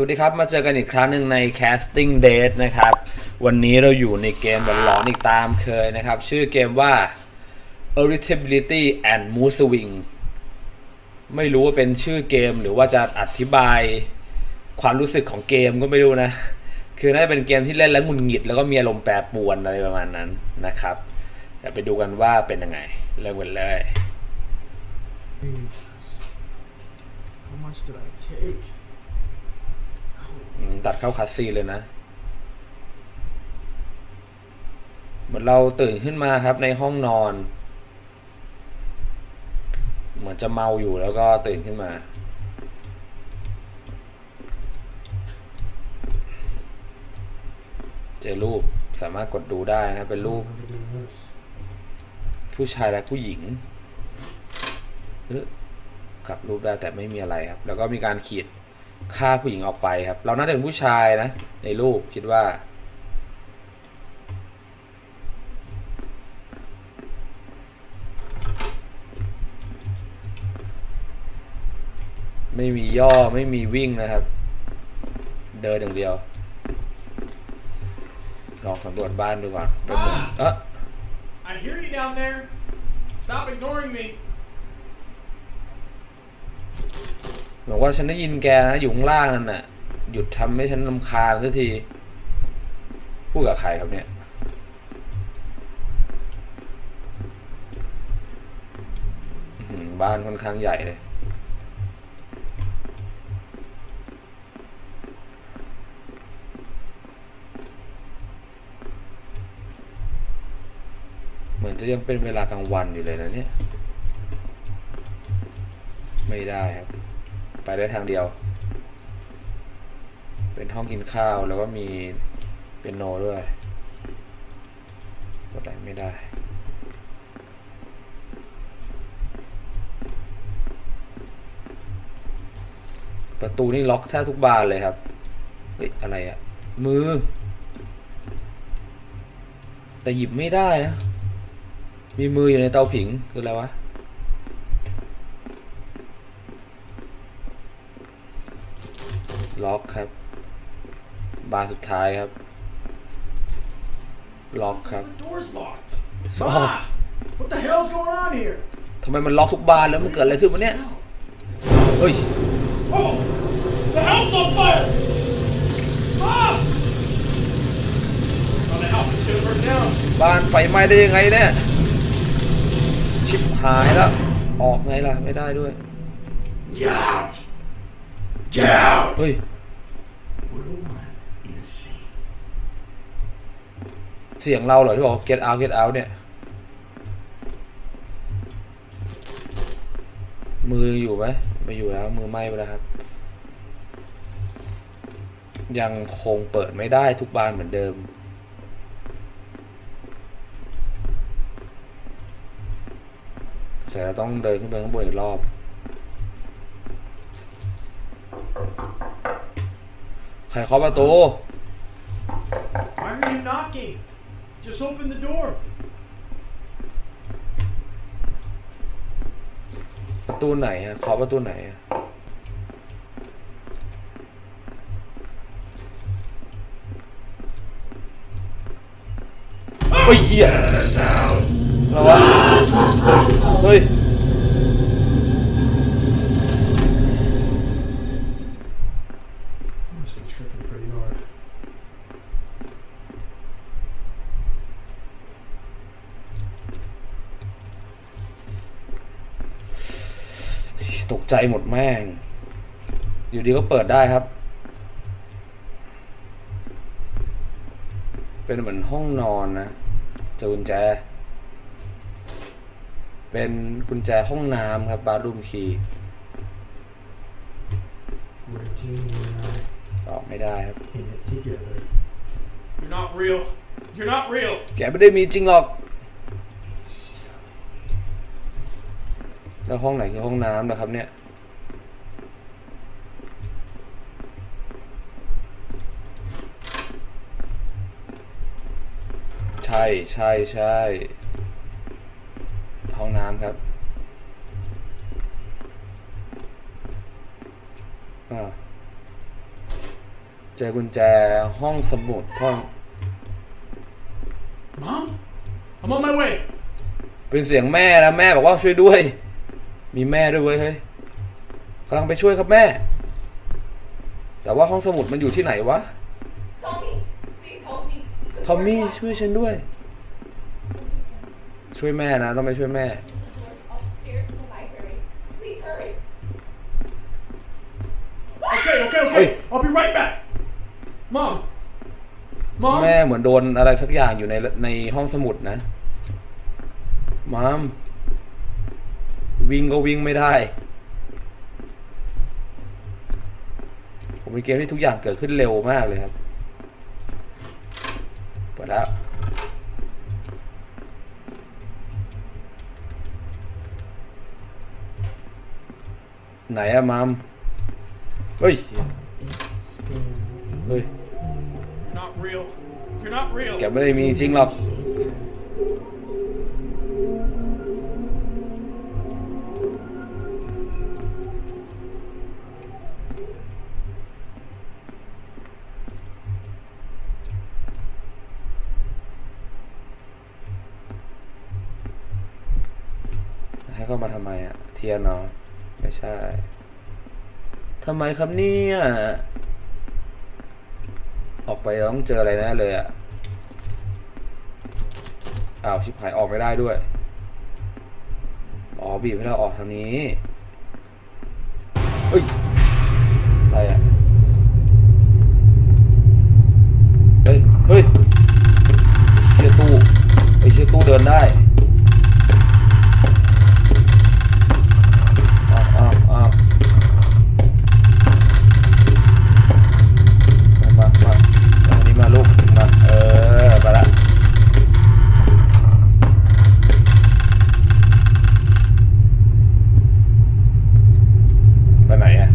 สวัสดีครับ มาเจอกันอีกครั้งหนึ่งใน Casting Date นะครับ วันนี้เราอยู่ในเกมหลอนอีกตามเคยนะครับ ชื่อเกมว่า Irritability and Mood Swing ไม่รู้ว่าเป็นชื่อเกมหรือว่าจะอธิบายความรู้สึกของเกมก็ไม่รู้นะ คือน่าจะเป็นเกมที่เล่นแล้วงุนหงิด แล้วก็มีอารมณ์แปรปรวนอะไรประมาณนั้นนะครับเดี๋ยวไปดูกันว่าเป็นยังไง เริ่มกันเลย How much did I take? ตัดเข้าคัสซีเลยนะ เหมือนเราตื่นขึ้นมาครับในห้องนอน เหมือนจะเมาอยู่แล้วก็ตื่นขึ้นมา เจอรูปสามารถกดดูได้นะครับ เป็นรูป ผู้ชายและผู้หญิงกลับรูปได้แต่ไม่มีอะไรครับ แล้วก็มีการขีด ฆ่าผู้หญิงออกไปครับ เราน่าจะเป็นผู้ชายนะ ในรูปคิดว่า ไม่มีย่อไม่มีวิ่งนะครับ เดินอย่างเดียว ลองสำรวจบ้านดูก่อนเป็นเหมือนเอ๊ะ I hear you down there. Stop ignoring me. บอกว่าฉันได้ยินแกนะอยู่ข้างล่างนั่นน่ะ หยุดทำให้ฉันลำคาญสักที พูดกับใครครับเนี่ย บ้านค่อนข้างใหญ่เลย เหมือนจะยังเป็นเวลากลางวันอยู่เลยนะเนี่ย ไม่ได้ครับ ไปได้ทางเดียว เป็นห้องกินข้าวแล้วก็มีเปียโนด้วยกดอะไรไม่ได้ประตูนี่ล็อกแทบทุกบานเลยครับ เฮ้ย อะไรอะมือ แต่หยิบไม่ได้นะ มีมืออยู่ในเตาผิง คืออะไรวะ ล็อกครับ บานสุดท้ายครับ ล็อกครับ The door's locked. Oh. Ma! What the hell's going on here? ทำไมมันล็อกทุกบานแล้วมันเกิดอะไรขึ้นวะเนี่ย เฮ้ย Oh! The house on fire! Mom! Oh, the house is gonna burn down. บ้านไฟไหม้ได้ยังไงเนี่ย ชิบหายแล้ว ออกไงล่ะ ไม่ได้ด้วย Get out! Get out! เฮ้ย We're one in a sea. เสียงเราเหรอที่บอก get out get out เนี่ย มืออยู่ไหมไม่อยู่แล้ว มือไหม้ไปแล้วครับ ยังคงเปิดไม่ได้ทุกบานเหมือนเดิม เสร็จแล้วต้องเดินขึ้นไปข้างบนอีกรอบ ใค รเคาะประตู Why are you knocking? Just open the door. ประตูไหนอะเคาะประตูไหนอะเฮ้ยเหี้ยอะไรวะเฮ้ย ตกใจหมดแม่ง อยู่ดีก็เปิดได้ครับ เป็นเหมือนห้องนอนนะเจอกุญแจ เป็นกุญแจห้องน้ำครับบาร์รูมคีย์ We're Jeannie and ออกไม่ได้ครับ I in it together. You're not real. You're not real. แกไม่ได้มีจริงหรอก แล้วห้องไหนคือห้องน้ำนะครับเนี่ย ใช่ใช่ใช่ห้องน้ำครับอ่าเจอกุญแจห้องสมุดห้อง Mom? I'm on my way. เป็นเสียงแม่นะแม่บอกว่าช่วยด้วย มีแม่ด้วยเว้ยเฮ้ยกำลังไปช่วยครับแม่ แต่ว่าห้องสมุดมันอยู่ที่ไหนวะ Tommy, please help me. The ทอม door's มี่ locked. ช่วยฉันด้วย ช่วยแม่นะ ต้องไปช่วยแม่ The door's upstairs in the library. Please hurry. Okay, okay, okay. Hey. I'll be right back. Mom. Mom. แม่เหมือนโดนอะไรสักอย่างอยู่ในในห้องสมุดนะมาม วิ่งก็วิ่งไม่ได้ ผมเป็นเกมที่ทุกอย่างเกิดขึ้นเร็วมากเลยครับ เปิดแล้วไหนอะมามเฮ้ย เฮ้ย You're not real. You're not real. แกไม่ได้มีจริงหรอก ไมอะเทียนเนาะไม่ใช่ทำไมครับเนี่ยออกไปต้องเจออะไรแน่เลยอะอ้าวชิบหายออกไม่ได้ด้วย อ๋อบีบให้เราออกทางนี้เฮ้ยอะไรอะเฮ้ย เฮ้ยเชี่ยตู้ไอ้เชี่ยตู้เดินได้ อ้าวอ้าวอ้าวมา มา มาอันนี้มาลูก มา เออไปละ ไปไหนอะ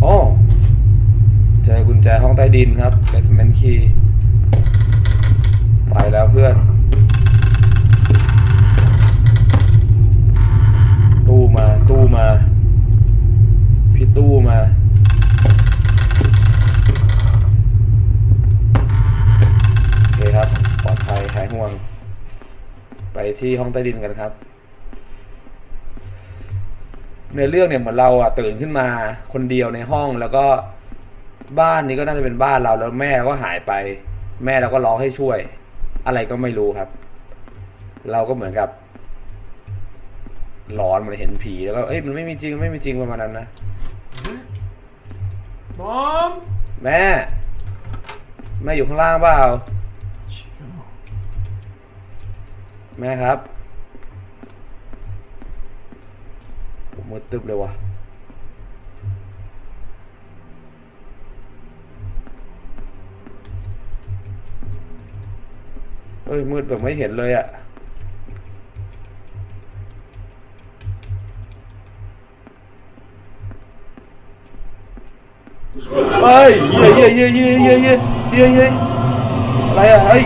โอ้เจอกุญแจห้องใต้ ดินครับ basement key ไปแล้วเพื่อนตู้มาตู้มา พี่ตู้มาโอเคครับปลอดภัยหายห่วง ไปที่ห้องใต้ดินกันครับในเรื่องเนี่ยเหมือนเราอะตื่นขึ้นมาคนเดียวในห้องแล้วก็ บ้านนี้ก็น่าจะเป็นบ้านเราแล้วแม่ก็หายไป แม่เราก็ร้องให้ช่วย อะไรก็ไม่รู้ครับ เราก็เหมือนกับหลอนเหมันเห็นผีแล้วก็เอ้ยมันไม่มีจริงไม่มีจริงประมาณนั้นนะ Mom. แม่ แม่อยู่ข้างล่างเปล่า Where'd she go? แม่ครับผมมืดตึบเลยว่ะเอ้ยมืดแบบไม่เห็นเลยอะ่ะเฮ้ยเย้เย้เย้เย้เย้เย้เย้อะไรอะเฮ้ย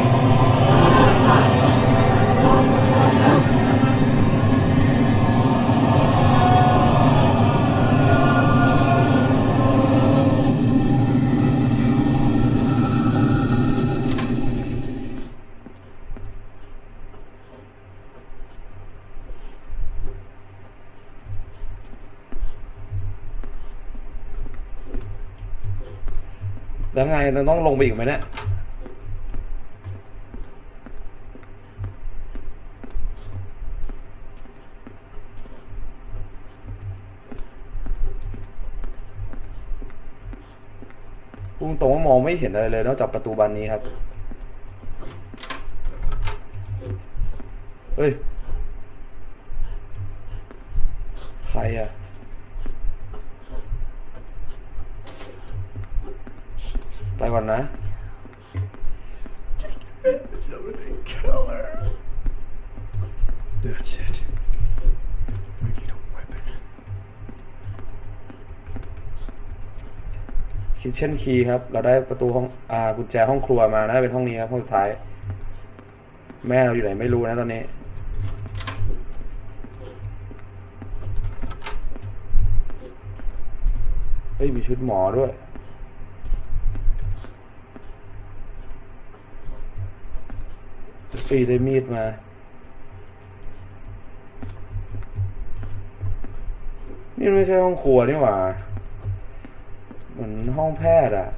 แล้วไงเราต้องลงไปอีกไหมเนี่ยพูดตรงว่ามองไม่เห็นอะไรเลยนอกจากประตูบานนี้ครับ เฮ้ย ใครอะ ไปก่อนนะ Dominic Keller. That's it. We need a weapon. คิ t เช่นคีครับ เราได้ประตูห้องอ่ากุญแจห้องครัวมานะเป็นห้องนี้ครับห้องสุดท้าย แม่เราอยู่ไหนไม่รู้นะตอนนี้เเฮ้ยมีชุดหมอด้วย สี่ได้มีดมา นี่ไม่ใช่ห้องครัวนี่หว่า เหมือนห้องแพทย์อะ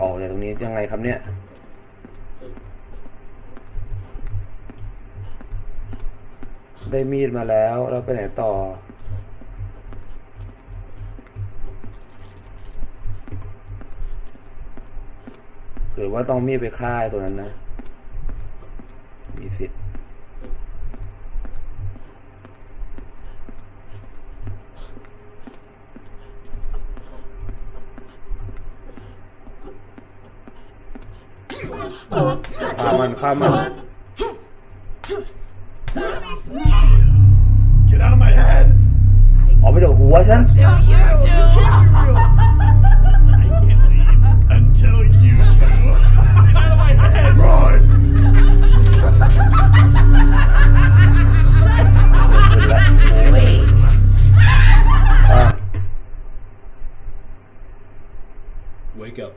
ออกจากตรงนี้ยังไงครับเนี่ย ได้มีดมาแล้ว เราไปไหนต่อ หรือว่าต้องมีดไปฆ่าตัวนั้นนะ มีสิทธิ์ฆ่ามันฆ่ามัน อกไปจากหัวฉัน I can't leave until you do. Get out of my head! Run! อะ Wake up.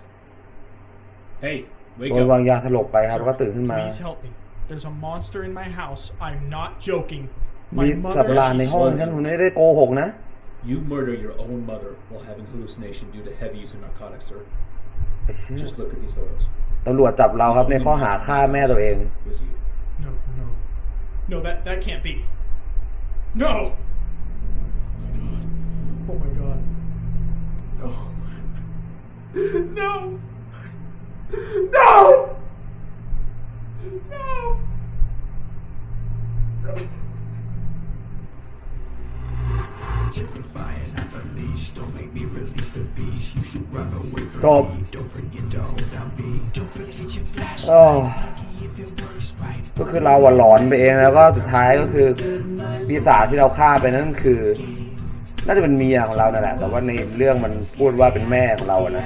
Hey, wake โดน up. วางยาสลบไปครับแล้วก็ตื่นขึ้นมา Please help me. There's a monster in my house. I'm not joking. มี My สับ mother. รานในห้องฉันคุณไม่ได้โกหกนะ You murder your own mother while having hallucination due to heavy use of narcotics, sir. ไอ้เชี่ย Just look at these photos. ตำรวจจับเราครับในข้อหาฆ่าแม่ตัวเอง Was you. No, no. No, that, that can't be. No! Oh my god. No. No! No! No! Terrifying, Works right, ก็คือเราอะหลอนไปเองแล้วก็สุดท้ายก็คือปีศาจที่เราฆ่าไปนั่นคือ น่าจะเป็นเมียของเรานั่นแหละ แต่ว่าในเรื่องมันพูดว่าเป็นแม่ของเราอะนะ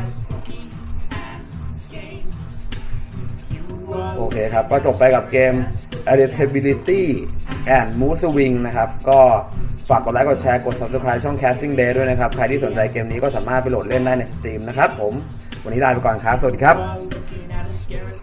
โอเคครับก็จบไปกับเกม Adaptability and Mood Swing นะครับ ก็ ฝากกดไลค์กดแชร์กด Subscribe ช่อง Casting Day ด้วยนะครับ ใครที่สนใจเกมนี้ก็สามารถไปโหลดเล่นได้ในสตรีมนะครับผม วันนี้ลาไปก่อนครับ สวัสดีครับ